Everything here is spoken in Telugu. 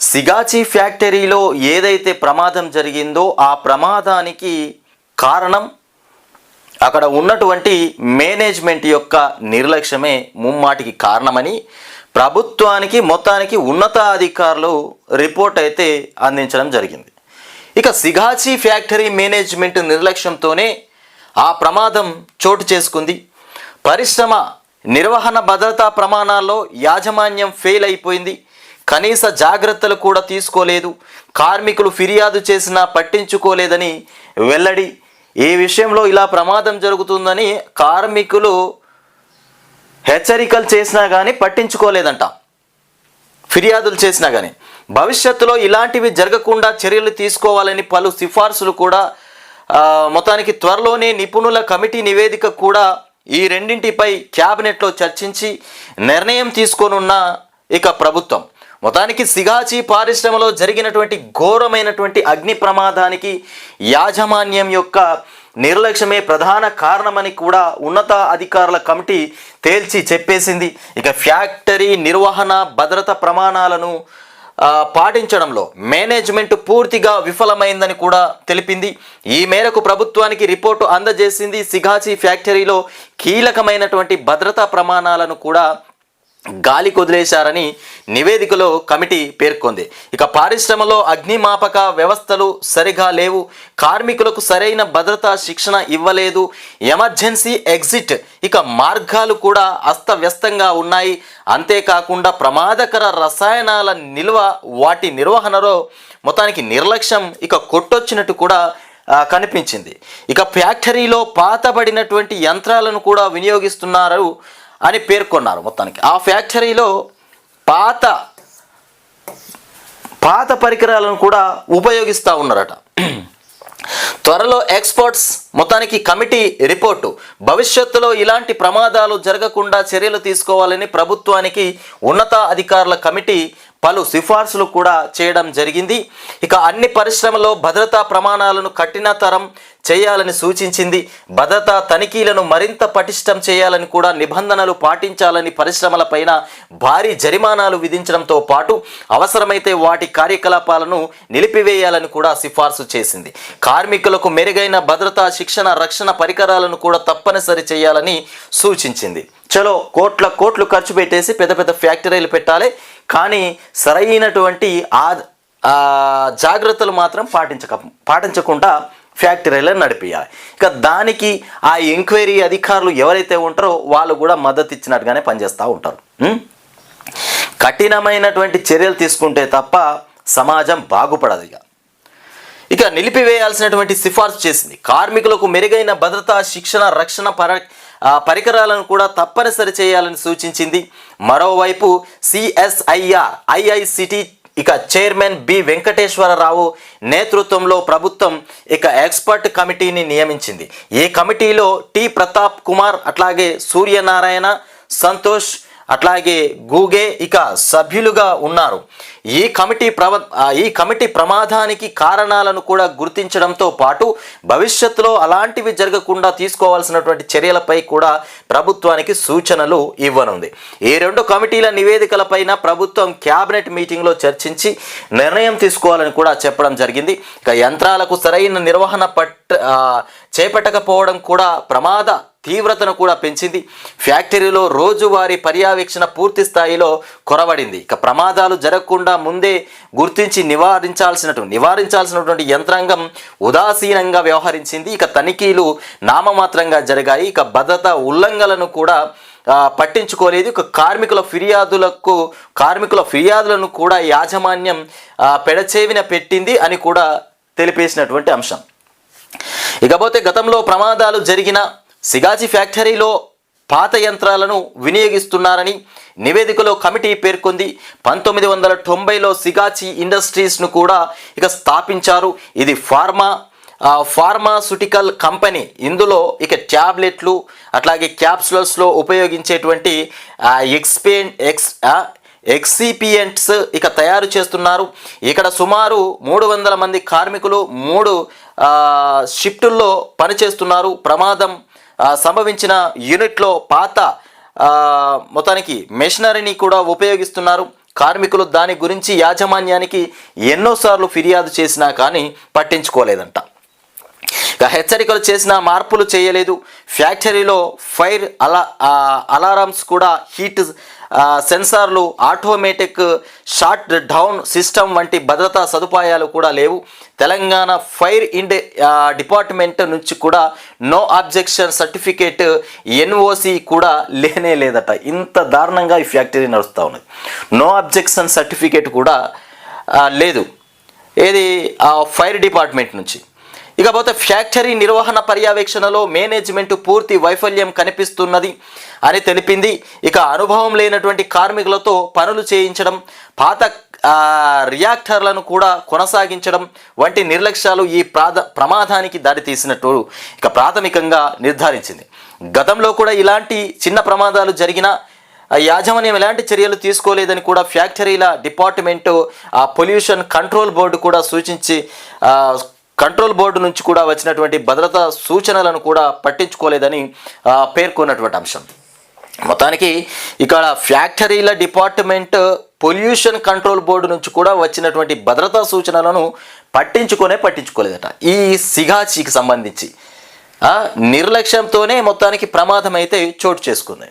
సిగాచి ఫ్యాక్టరీలో ఏదైతే ప్రమాదం జరిగిందో ఆ ప్రమాదానికి కారణం అక్కడ ఉన్నటువంటి మేనేజ్మెంట్ యొక్క నిర్లక్ష్యమే ముమ్మాటికి కారణమని ప్రభుత్వానికి మొత్తానికి ఉన్నతాధికారులు రిపోర్ట్ అయితే అందించడం జరిగింది. ఇక సిగాచి ఫ్యాక్టరీ మేనేజ్మెంట్ నిర్లక్ష్యంతోనే ఆ ప్రమాదం చోటు చేసుకుంది. పరిశ్రమ నిర్వహణ భద్రతా ప్రమాణాల్లో యాజమాన్యం ఫెయిల్ అయిపోయింది. కనీస జాగ్రత్తలు కూడా తీసుకోలేదు. కార్మికులు ఫిర్యాదు చేసినా పట్టించుకోలేదని వెల్లడి. ఈ విషయంలో ఇలా ప్రమాదం జరుగుతుందని కార్మికులు హెచ్చరికలు చేసినా కానీ పట్టించుకోలేదంట. ఫిర్యాదులు చేసినా కానీ భవిష్యత్తులో ఇలాంటివి జరగకుండా చర్యలు తీసుకోవాలని పలు సిఫార్సులు కూడా మొత్తానికి త్వరలోనే నిపుణుల కమిటీ నివేదిక కూడా ఈ రెండింటిపై క్యాబినెట్లో చర్చించి నిర్ణయం తీసుకోనున్న ఇక ప్రభుత్వం. మొత్తానికి సిగాచి పారిశ్రమలో జరిగినటువంటి ఘోరమైనటువంటి అగ్ని ప్రమాదానికి యాజమాన్యం యొక్క నిర్లక్ష్యమే ప్రధాన కారణమని కూడా ఉన్నత అధికారుల కమిటీ తేల్చి చెప్పేసింది. ఇక ఫ్యాక్టరీ నిర్వహణ భద్రత ప్రమాణాలను పాటించడంలో మేనేజ్మెంట్ పూర్తిగా విఫలమైందని కూడా తెలిపింది. ఈ మేరకు ప్రభుత్వానికి రిపోర్టు అందజేసింది సిగాచి ఫ్యాక్టరీలో కీలకమైనటువంటి భద్రతా ప్రమాణాలను కూడా గాలి కుదిలేశారని నివేదికలో కమిటీ పేర్కొంది. ఇక పారిశ్రమలో అగ్నిమాపక వ్యవస్థలు సరిగా లేవు. కార్మికులకు సరైన భద్రతా శిక్షణ ఇవ్వలేదు. Emergency exit. ఇక మార్గాలు కూడా అస్తవ్యస్తంగా ఉన్నాయి. అంతేకాకుండా ప్రమాదకర రసాయనాల నిల్వ వాటి నిర్వహణలో మొత్తానికి నిర్లక్ష్యం ఇక కొట్టొచ్చినట్టు కూడా కనిపించింది. ఇక ఫ్యాక్టరీలో పాతబడినటువంటి యంత్రాలను కూడా వినియోగిస్తున్నారు అని పేర్కొన్నారు మొత్తానికి. ఆ ఫ్యాక్టరీలో పాత పాత పరికరాలను కూడా ఉపయోగిస్తూ ఉన్నారట. త్వరలో ఎక్స్పర్ట్స్ మొత్తానికి కమిటీ రిపోర్టు. భవిష్యత్తులో ఇలాంటి ప్రమాదాలు జరగకుండా చర్యలు తీసుకోవాలని ప్రభుత్వానికి ఉన్నత అధికారుల కమిటీ పలు సిఫార్సులు కూడా చేయడం జరిగింది. ఇక అన్ని పరిశ్రమలో భద్రతా ప్రమాణాలను కఠినతరం చేయాలని సూచించింది. భద్రతా తనిఖీలను మరింత పటిష్టం చేయాలని కూడా నిబంధనలు పాటించాలని పరిశ్రమలపైన భారీ జరిమానాలు విధించడంతో పాటు అవసరమైతే వాటి కార్యకలాపాలను నిలిపివేయాలని కూడా సిఫార్సు చేసింది. కార్మికులకు మెరుగైన భద్రతా శిక్షణ రక్షణ పరికరాలను కూడా తప్పనిసరి చేయాలని సూచించింది. చలో కోట్ల కోట్లు ఖర్చు పెట్టేసి పెద్ద పెద్ద ఫ్యాక్టరీలు పెట్టాలి. కానీ సరైనటువంటి ఆ జాగ్రత్తలు మాత్రం పాటించక పాటించకుండా ఫ్యాక్టరీలను నడిపించాలి ఇక దానికి ఆ ఎంక్వైరీ అధికారులు ఎవరైతే ఉంటారో వాళ్ళు కూడా మద్దతు ఇచ్చినట్టుగానే పనిచేస్తూ ఉంటారు. కఠినమైనటువంటి చర్యలు తీసుకుంటే తప్ప సమాజం బాగుపడదు ఇక. ఇక నిలిపివేయాల్సినటువంటి సిఫార్సు చేసింది. కార్మికులకు మెరుగైన భద్రత శిక్షణ రక్షణ పర పరికరాలను కూడా తప్పనిసరి చేయాలని సూచించింది. మరోవైపు సిఎస్ఐఆర్ ఐఐసిటి ఇక చైర్మన్ బి వెంకటేశ్వరరావు నేతృత్వంలో ప్రభుత్వం ఇక ఎక్స్పర్ట్ కమిటీని నియమించింది. ఈ కమిటీలో టి ప్రతాప్ కుమార్ అట్లాగే సూర్యనారాయణ సంతోష్ అట్లాగే గూగే ఇక సభ్యులుగా ఉన్నారు. ఈ కమిటీ ప్రవ ఈ కమిటీ ప్రమాదానికి కారణాలను కూడా గుర్తించడంతో పాటు భవిష్యత్తులో అలాంటివి జరగకుండా తీసుకోవాల్సినటువంటి చర్యలపై కూడా ప్రభుత్వానికి సూచనలు ఇవ్వనుంది. ఈ రెండు కమిటీల నివేదికలపైన ప్రభుత్వం క్యాబినెట్ మీటింగ్లో చర్చించి నిర్ణయం తీసుకోవాలని కూడా చెప్పడం జరిగింది. ఇక యంత్రాలకు సరైన నిర్వహణ పట్ చేపట్టకపోవడం కూడా ప్రమాద తీవ్రతను కూడా పెంచింది. ఫ్యాక్టరీలో రోజువారీ పర్యవేక్షణ పూర్తి స్థాయిలో కొరవడింది. ఇక ప్రమాదాలు జరగకుండా ముందే గుర్తించి నివారించాల్సినటువంటి నివారించాల్సినటువంటి యంత్రాంగం ఉదాసీనంగా వ్యవహరించింది. ఇక తనిఖీలు నామమాత్రంగా జరిగాయి. ఇక భద్రతా ఉల్లంఘనలను కూడా పట్టించుకోలేదు. ఇక కార్మికుల ఫిర్యాదులకు కార్మికుల ఫిర్యాదులను కూడా యాజమాన్యం పెడచేవిన పెట్టింది అని కూడా తెలిపేసినటువంటి అంశం. ఇకపోతే గతంలో ప్రమాదాలు జరిగిన సిగాచి ఫ్యాక్టరీలో పాత యంత్రాలను వినియోగిస్తున్నారని నివేదికలో కమిటీ పేర్కొంది. పంతొమ్మిది వందల తొంభైలో సిగాచి ఇండస్ట్రీస్ను కూడా ఇక స్థాపించారు. ఇది ఫార్మా ఫార్మాసూటికల్ ఫార్మాసుటికల్ కంపెనీ. ఇందులో ఇక ట్యాబ్లెట్లు అట్లాగే క్యాప్సులస్లో ఉపయోగించేటువంటి ఆ, ఎక్స్ ఎక్సిపియంట్స్ ఇక తయారు చేస్తున్నారు. ఇక్కడ సుమారు మూడు వందల మంది కార్మికులు మూడు షిఫ్టుల్లో పనిచేస్తున్నారు. ప్రమాదం సంభవించిన యూనిట్లో పాత మొత్తానికి మెషినరీని కూడా ఉపయోగిస్తున్నారు. కార్మికులు దాని గురించి యాజమాన్యానికి ఎన్నోసార్లు ఫిర్యాదు చేసినా కానీ పట్టించుకోలేదంట. హెచ్చరికలు చేసిన మార్పులు చేయలేదు. ఫ్యాక్టరీలో ఫైర్ అలా అలారమ్స్ కూడా హీట్ సెన్సార్లు ఆటోమేటిక్ షార్ట్ డౌన్ సిస్టమ్ వంటి భద్రతా సదుపాయాలు కూడా లేవు. తెలంగాణ ఫైర్ ఇండ్ డిపార్ట్మెంట్ నుంచి కూడా నో అబ్జెక్షన్ సర్టిఫికేట్ ఎన్ఓసి కూడా లేనే లేదట. ఇంత దారుణంగా ఈ ఫ్యాక్టరీ నడుస్తూ ఉన్నది. నో అబ్జెక్షన్ సర్టిఫికేట్ కూడా లేదు. ఏది? ఫైర్ డిపార్ట్మెంట్ నుంచి. ఇకపోతే ఫ్యాక్టరీ నిర్వహణ పర్యవేక్షణలో మేనేజ్మెంట్ పూర్తి వైఫల్యం కనిపిస్తున్నది అని తెలిపింది. ఇక అనుభవం లేనటువంటి కార్మికులతో పనులు చేయించడం పాత రియాక్టర్లను కూడా కొనసాగించడం వంటి నిర్లక్ష్యాలు ఈ ప్రాధ ప్రమాదానికి దారితీసినట్టు ఇక ప్రాథమికంగా నిర్ధారించింది. గతంలో కూడా ఇలాంటి చిన్న ప్రమాదాలు జరిగినా యాజమాన్యం ఎలాంటి చర్యలు తీసుకోలేదని కూడా ఫ్యాక్టరీల డిపార్ట్మెంటు ఆ పొల్యూషన్ కంట్రోల్ బోర్డు కూడా సూచించి కంట్రోల్ బోర్డు నుంచి కూడా వచ్చినటువంటి భద్రతా సూచనలను కూడా పట్టించుకోలేదని పేర్కొన్నటువంటి అంశం. మొత్తానికి ఇక్కడ ఫ్యాక్టరీల డిపార్ట్మెంట్ పొల్యూషన్ కంట్రోల్ బోర్డు నుంచి కూడా వచ్చినటువంటి భద్రతా సూచనలను పట్టించుకొనే పట్టించుకోలేదట. ఈ సిగాచీకి సంబంధించి నిర్లక్ష్యంతోనే మొత్తానికి ప్రమాదం అయితే చోటు చేసుకుంది.